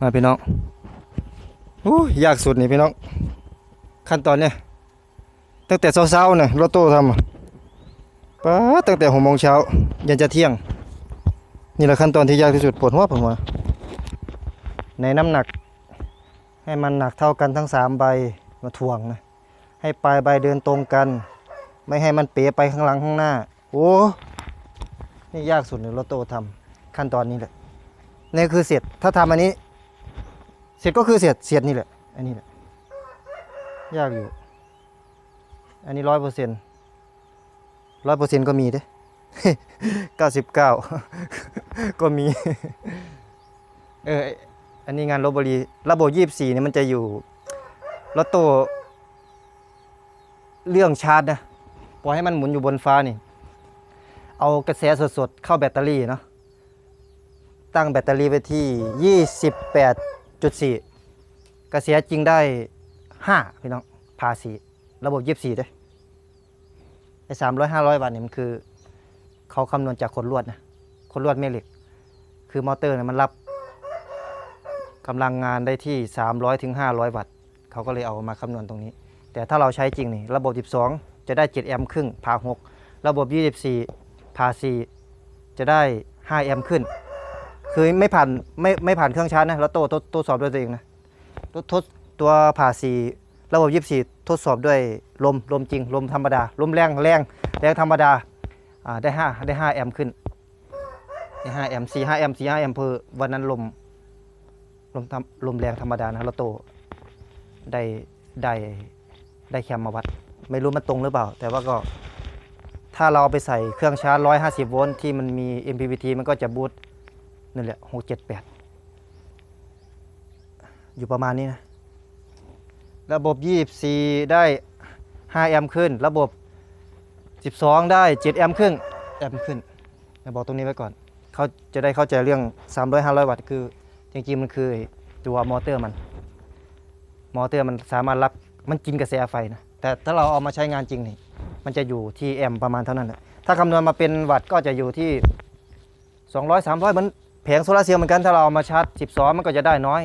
มาพี่น้องโอ้ยากสุดนี่พี่น้อง ขั้นตอนเนี่ยตั้งแต่เช้าๆเนี่ยรถตู้ทำอะป้าตั้งแต่หกโมงเช้ายันจะเที่ยง นี่แหละขั้นตอนที่ยากที่สุดปวดหัวผมว่าในน้ำหนัก ให้มันหนักเท่ากันทั้งสามใบมาถ่วงนะให้ปลายใบเดินตรงกัน ไม่ให้มันเป๋ไปข้างหลังข้างหน้า โอ้นี่ยากสุดในรถตู้ทำขั้นตอนนี้แหละนี่คือเสร็จถ้าทำอันนี้ เสร็จก็คือเสร็จเสร็จนี่แหละ อันนี้แหละ ยากอยู่ อันนี้ร้อยเปอร์เซ็นต์ร้อยเปอร์เซ็นต์ก็มีเด้เก้าสิบเก้าก็มี เออ อันนี้งานลบบุรีระบบยี่สี่นี่มันจะอยู่รถตู้เรื่องชาร์จนะปล่อยให้มันหมุนอยู่บนฟ้านี่ เอากระแสสดๆ เข้าแบตเตอรี่เนาะตั้งแบตเตอรี่ไว้ที่ 28.4กระแสจริงได้ 5 พี่น้องพาสีระบบ24เด้ไอ้300 500บาทเนี่ยมันคือ เขาคำนวณจากขนลวดนะขนลวดแม่เหล็ก คือมอเตอร์เนี่ยมันรับกำลังงานได้ที่ 300ถึง500 วัตต์เขาก็เลยเอามาคำนวณตรงนี้ แต่ถ้าเราใช้จริงนี่ระบบ 12 จะได้ 7 แอมป์ครึ่งพา6ระบบ 24พา4จะได้ 5 แอมป์ขึ้น คือไม่ผ่านไม่ไม่ผ่านเครื่องชาร์จนะแล้วโตทดสอบด้วยตัวเองนะทดทดตัวผ่าสีระบบ24ทดสอบด้วยลมลมจริง ลมธรรมดา ลมแรงแรงแรงธรรมดาได้5ได้5แอมป์ขึ้นได้5แอมป์4 5แอมป์4 5แอมเพอวันนั้นลมลมทำลมแรงธรรมดานะแล้วโตได้ได้ได้แคมมาวัด ไม่รู้มันตรงหรือเปล่า แต่ว่าก็ถ้าเราเอาไปใส่เครื่องชาร์จ 150 โวลต์ที่มันมี MPPT มันก็จะบูต นั่นแหละ6 7 8อยู่ประมาณนี้นะ ระบบ 24 ได้ 5 แอมป์ขึ้น ระบบ 12 ได้ 7 แอมป์ครึ่งแอมป์ขึ้นบอกตรงนี้ไว้ก่อน เขาจะได้เข้าใจเรื่อง 300 500 วัตต์คือ จริงๆ มันคือตัวมอเตอร์มัน มอเตอร์มันสามารถรับ มันกินกระแสไฟนะ แต่ถ้าเราเอามาใช้งานจริงนี่ มันจะอยู่ที่แอมป์ประมาณเท่านั้นแหละถ้าคำนวณมาเป็นวัตต์ก็จะอยู่ที่ 200 300 เหมือน แผงโซลาเซลล์เหมือนกันถ้าเราเอามาชาร์จ12 มันก็จะได้น้อย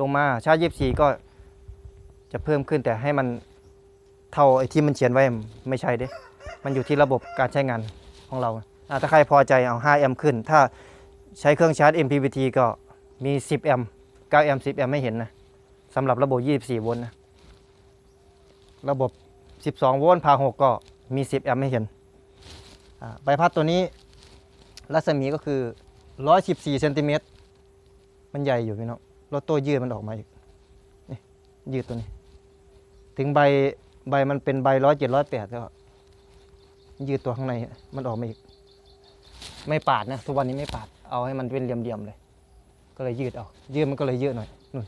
ลงมาชาร์จ24 ก็จะเพิ่มขึ้นแต่ให้มันเท่าไอ้ที่มันเขียนไว้ไม่ใช่เด้มันอยู่ที่ระบบการใช้งานของเราถ้าใครพอใจเอา 5 แอมป์ขึ้น ถ้าใช้เครื่องชาร์จ MPPT ก็มี 10 แอมป์9แอมป์10 แอมป์ไม่เห็นนะสำหรับระบบ 24 โวลต์นะระบบ 12 โวลต์พา6ก็มี 10 แอมป์ให้เห็นใบพัดตัวนี้รัศมีก็คือ 114เซนติเมตรมันใหญ่อยู่พี่น้องรถโต้ยืดมันออกมาอีกนี่ยืดตัวนี้ ถึงใบใบมันเป็นใบร้อยเจ็ดร้อยแปดก็ยืดตัวข้างในมันออกมาอีก ไม่ปาดนะทุกวันนี้ไม่ปาด เอาให้มันเป็นเหลี่ยมๆเลย ก็เลยยืดเอายืดมันก็เลยเยอะหน่อยนู่น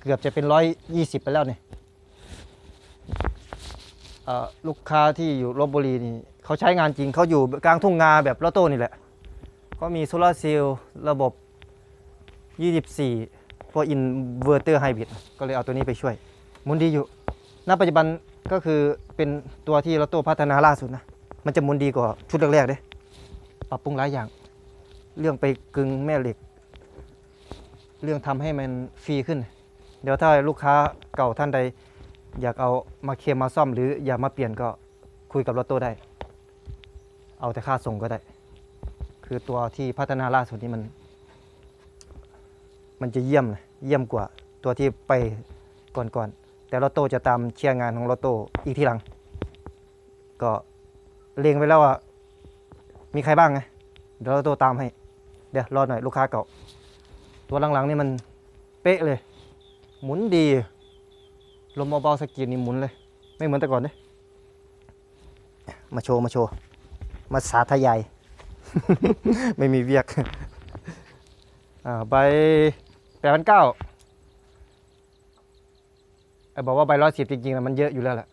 เกือบจะเป็นร้อยยี่สิบไปแล้วเนี่ยลูกค้าที่อยู่ลบบุรีนี่เขาใช้งานจริงเขาอยู่กลางทุ่งนาแบบลอตโต้นี่แหละ ก็มีโซลาร์เซลล์ระบบ 24พวอินเวอร์เตอร์ไฮบริดก็เลยเอาตัวนี้ไปช่วยมุนดีอยู่ ณ ปัจจุบันก็คือเป็นตัวที่ลอตโต้พัฒนาล่าสุดนะ มันจะมุนดีกว่าชุดแรกๆเด้ปรับปรุงหลายอย่าง เรื่องไปกึงแม่เหล็ก เรื่องทำให้มันฟรีขึ้น เดี๋ยวถ้าลูกค้าเก่าท่านใด อยากเอามาเคลมมาซ่อมหรืออยากมาเปลี่ยนก็คุยกับรถโต้ได้ เอาแต่ค่าส่งก็ได้ คือตัวที่พัฒนาล่าสุดนี้มัน มันจะเยี่ยมเลยเยี่ยมกว่าตัวที่ไปก่อนๆแต่รถโต้จะตามเชียร์งานของรถโต้อีกทีหลัง ก็เล็งไว้แล้วว่ามีใครบ้างไงเดี๋ยวรถโต้ตามให้ เดี๋ยวรอหน่อยลูกค้าเก่า ตัวหลังๆนี่มันเป๊ะเลย หมุนดี ลมเบาๆสกกีนี่หมุนเลย ไม่เหมือนแต่ก่อนเด้มาโชว์ มาโชว์ มาสาธยาย ไม่มีเวียกอ่าใบแปดพันเก้าบอกว่าใบร้อยสิบจริงๆนะมันเยอะอยู่แล้วแหละ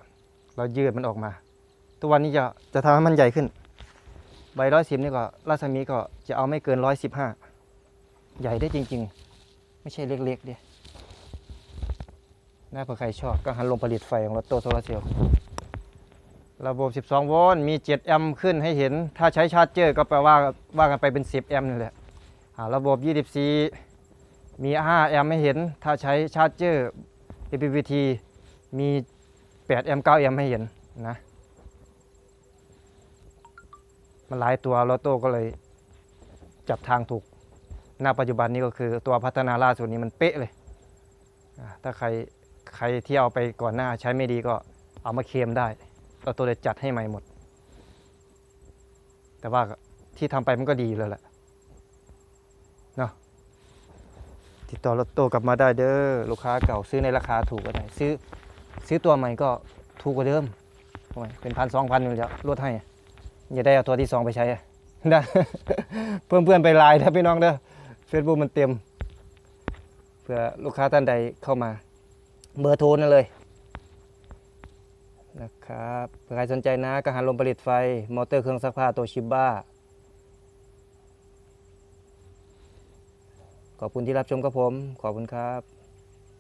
เรายืดมันออกมา ทุกวันนี้จะจะทำให้มันใหญ่ขึ้น ใบร้อยสิบนี่ก็รัศมีก็จะเอาไม่เกินร้อยสิบห้าใหญ่ได้จริง ๆ ไม่ใช่เล็กๆเดียน่าเผื่อใครชอบก็หันลงผลิตไฟของรถโตโซลาเซลล์ ระบบ 12 โวลต์ มี 7 แอมป์ขึ้นให้เห็น ถ้าใช้ชาร์จเจอร์ก็แปลว่าว่ากันไปเป็น 10 แอมป์นี่แหละอ่าระบบ 24 มี 5 แอมป์ให้เห็น ถ้าใช้ชาร์จเจอร์ APVT มี 8 แอมป์ 9 แอมป์ให้เห็นนะ มันหลายตัวลอตโต้ก็เลยจับทางถูก ณ ปัจจุบันนี้ก็คือตัวพัฒนาล่าสุดนี้มันเป๊ะเลย ถ้าใครใครที่เอาไปก่อนหน้าใช้ไม่ดีก็เอามาเคลมได้ ลอตโต้เลยจัดให้ใหม่หมด แต่ว่าที่ทำไปมันก็ดีอยู่แล้วแหละเนาะติดต่อรถโตกลับมาได้เด้อลูกค้าเก่าซื้อในราคาถูกก็ได้ซื้อซื้อตัวใหม่ก็ถูกกว่าเดิมเป็นพันสองพันอยู่แล้วลดให้อย่าได้เอาตัวที่สองไปใช้นะเพื่อนเพื่อนไปไลน์นะพี่น้องเด้อเฟซบุ๊กมันเต็มเผื่อลูกค้าท่านใดเข้ามา เบอร์โทรนั่นเลย นะครับใครสนใจนะกังหันลมผลิตไฟ มอเตอร์เครื่องซักผ้าโตชิบ้าขอบคุณที่รับชมกับผม ขอบคุณครับ